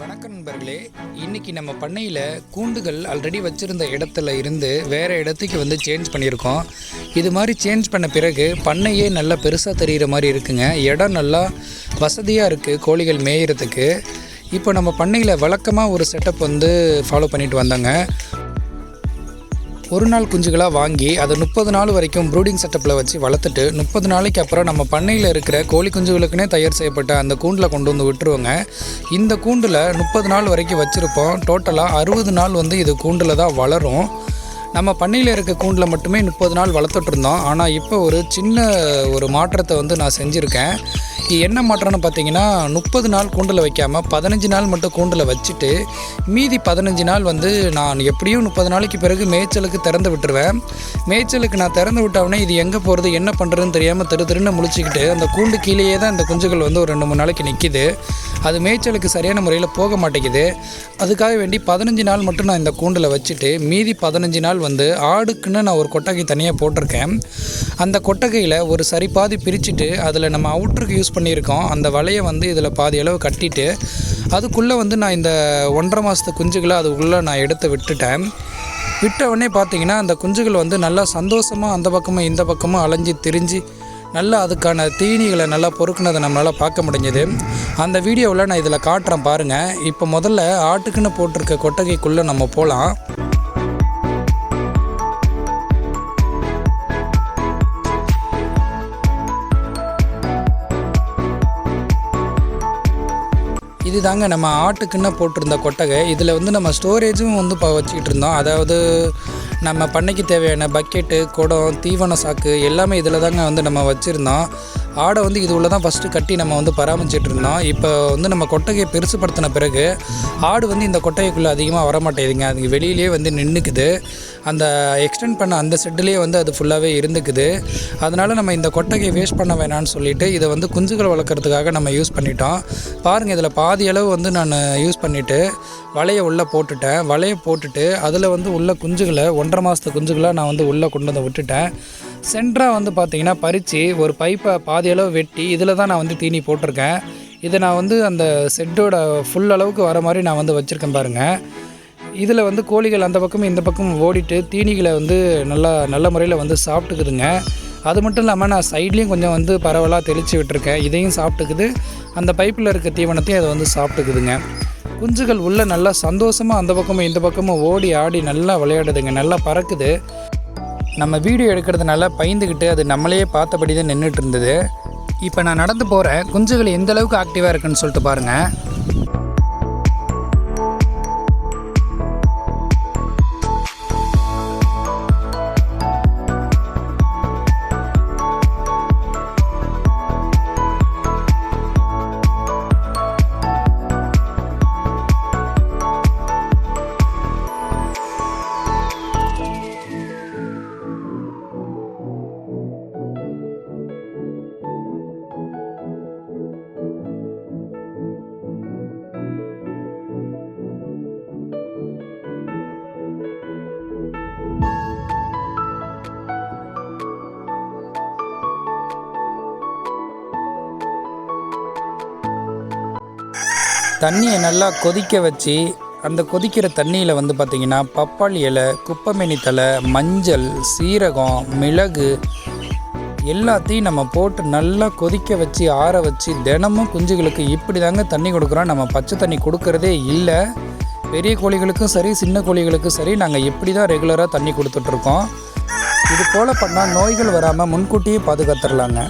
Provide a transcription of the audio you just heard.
நண்பர்களே. இன்னைக்கு நம்ம பண்ணையில் கூண்டுகள் ஆல்ரெடி வச்சுருந்த இடத்துல இருந்து வேறு இடத்துக்கு வந்து சேஞ்ச் பண்ணியிருக்கோம். இது மாதிரி சேஞ்ச் பண்ண பிறகு பண்ணையே நல்லா பெருசாக தெரிகிற மாதிரி இருக்குங்க. இடம் நல்லா வசதியாக இருக்குது கோழிகள் மேயிறதுக்கு. இப்போ நம்ம பண்ணையில் வழக்கமாக ஒரு செட்டப் வந்து ஃபாலோ பண்ணிட்டு வந்தாங்க. ஒரு நாள் குஞ்சுகளாக வாங்கி அதை முப்பது நாள் வரைக்கும் ப்ரூடிங் செட்டப்பில் வச்சு வளர்த்துட்டு முப்பது நாளைக்கு அப்புறம் நம்ம பண்ணையில் இருக்கிற கோழி குஞ்சுகளுக்குனே தயார் செய்யப்பட்ட அந்த கூண்டில் கொண்டு வந்து விட்டுருவோங்க. இந்த கூண்டில் முப்பது நாள் வரைக்கும் வச்சுருப்போம். டோட்டலாக அறுபது நாள் வந்து இது கூண்டில் தான் வளரும். நம்ம பண்ணையில் இருக்க கூண்டில் மட்டுமே முப்பது நாள் வளர்த்துட்ருந்தோம் ஆனால் இப்போ ஒரு சின்ன ஒரு மாற்றத்தை வந்து நான் செஞ்சுருக்கேன். என்ன மாற்றம்னு பார்த்தீங்கன்னா முப்பது நாள் கூண்டில் வைக்காமல் பதினஞ்சு நாள் மட்டும் கூண்டில் வச்சுட்டு மீதி பதினஞ்சு நாள் வந்து நான் எப்படியும் முப்பது நாளைக்கு பிறகு மேய்ச்சலுக்கு திறந்து விட்டுருவேன். மேய்ச்சலுக்கு நான் திறந்து விட்டவுடனே இது எங்கே போகிறது என்ன பண்ணுறதுன்னு தெரியாமல் திரு திருன்னு முழிச்சிக்கிட்டு அந்த கூண்டு கீழேயே தான் இந்த குஞ்சுகள் வந்து ஒரு ரெண்டு மூணு நாளைக்கு நிற்கிது அது மேய்ச்சலுக்கு சரியான முறையில் போக மாட்டேங்குது. அதுக்காக வேண்டி பதினஞ்சு நாள் மட்டும் நான் இந்த கூண்டில் வச்சுட்டு மீதி பதினஞ்சு நாள் வந்து ஆடுக்குன்னு நான் ஒரு கொட்டகை தனியாக போட்டிருக்கேன். அந்த கொட்டகையில் ஒரு சரி பாதி பிரிச்சுட்டு அதில் நம்ம அவுட்ருக்கு யூஸ் பண்ணியிருக்கோம். அந்த வலையை வந்து இதில் பாதி அளவு கட்டிட்டு அதுக்குள்ளே வந்து நான் இந்த ஒன்றரை மாதத்து குஞ்சுகளை அதுக்குள்ளே நான் எடுத்து விட்டுட்டேன். விட்ட உடனே பார்த்தீங்கன்னா அந்த குஞ்சுகள் வந்து நல்லா சந்தோஷமாக அந்த பக்கமும் இந்த பக்கமும் அலைஞ்சு திரிஞ்சு நல்லா அதுக்கான தீனிகளை நல்லா பொறுக்குனதை நம்மளால் பார்க்க முடிஞ்சது. அந்த வீடியோவில் நான் இதில் காட்டுறேன் பாருங்கள் இப்போ முதல்ல ஆட்டுக்குன்னு போட்டிருக்க கொட்டகைக்குள்ளே நம்ம போகலாம். இது தாங்க நம்ம ஆட்டுக்குன்னு போட்டிருந்த கொட்டகை. இதில் வந்து நம்ம ஸ்டோரேஜும் வந்து இப்போ வச்சுக்கிட்டு இருந்தோம். அதாவது நம்ம பண்ணைக்கு தேவையான பக்கெட்டு குடம் தீவன சாக்கு எல்லாமே இதில் தாங்க வந்து நம்ம வச்சுருந்தோம். ஆடை வந்து இது உள்ள தான் ஃபஸ்ட்டு கட்டி நம்ம வந்து பராமரிச்சிட்டு இருந்தோம். இப்போ வந்து நம்ம கொட்டகையை பெருசுப்படுத்தின பிறகு ஆடு வந்து இந்த கொட்டகைக்குள்ளே அதிகமாக வரமாட்டேதுங்க அதுக்கு வெளியிலேயே வந்து நின்றுக்குது அந்த எக்ஸ்டெண்ட் பண்ண அந்த செட்டுலேயே வந்து அது ஃபுல்லாகவே இருந்துக்குது. அதனால் நம்ம இந்த கொட்டகையை வேஸ்ட் பண்ண வேணாம்னு சொல்லிட்டு இதை வந்து குஞ்சுகள் வளர்க்குறதுக்காக நம்ம யூஸ் பண்ணிட்டோம். பாருங்கள் இதில் பாதி அளவு வந்து நான் யூஸ் பண்ணிவிட்டு வலையை உள்ளே போட்டுட்டேன். வலையை போட்டுட்டு அதில் வந்து உள்ள குஞ்சுகளை ஒன்றரை மாதத்து குஞ்சுகளை நான் வந்து உள்ளே கொண்டு வந்து விட்டுட்டேன். சென்டராக வந்து பார்த்திங்கன்னா பறித்து ஒரு பைப்பை பாதி அளவு வெட்டி இதில் தான் நான் வந்து தீனி போட்டிருக்கேன். இதை நான் வந்து அந்த செட்டோட ஃபுல் அளவுக்கு வர மாதிரி நான் வந்து வச்சுருக்கேன் பாருங்கள் இதில் வந்து கோழிகள் அந்த பக்கமும் இந்த பக்கமும் ஓடிட்டு தீனிகளை வந்து நல்லா நல்ல முறையில் வந்து சாப்பிட்டுக்குதுங்க. அது மட்டும் இல்லாமல் நான் சைட்லேயும் கொஞ்சம் வந்து பரவலாக தெளித்து விட்டுருக்கேன். இதையும் சாப்பிட்டுக்குது. அந்த பைப்பில் இருக்க தீவனத்தையும் அதை வந்து சாப்பிட்டுக்குதுங்க. குஞ்சுகள் உள்ளே நல்லா சந்தோஷமாக அந்த பக்கமும் இந்த பக்கமும் ஓடி ஆடி நல்லா விளையாடுதுங்க. நல்லா பறக்குது. நம்ம வீடியோ எடுக்கிறதுனால பயந்துக்கிட்டு அது நம்மளையே பார்த்தபடி தான் நின்றுட்டு இருந்தது. இப்போ நான் நடந்து போகிறேன் குஞ்சுகள் எந்த அளவுக்கு ஆக்டிவாக இருக்குன்னு சொல்லிட்டு பாருங்கள் தண்ணியை நல்லா கொதிக்க வச்சு அந்த கொதிக்கிற தண்ணியில் வந்து பார்த்திங்கன்னா பப்பாளி இலை குப்பைமேனி தலை மஞ்சள் சீரகம் மிளகு எல்லாத்தையும் நம்ம போட்டு நல்லா கொதிக்க வச்சு ஆற வச்சு தினமும் குஞ்சுகளுக்கு இப்படி தாங்க தண்ணி கொடுக்குறோம். நம்ம பச்சை தண்ணி கொடுக்கறதே இல்லை. பெரிய கோழிகளுக்கும் சரி சின்ன கோழிகளுக்கும் சரி நாங்கள் இப்படி தான் ரெகுலராக தண்ணி கொடுத்துட்ருக்கோம் இது போல் பண்ணால் நோய்கள் வராமல் முன்கூட்டியே பாதுகாத்துடலாங்க.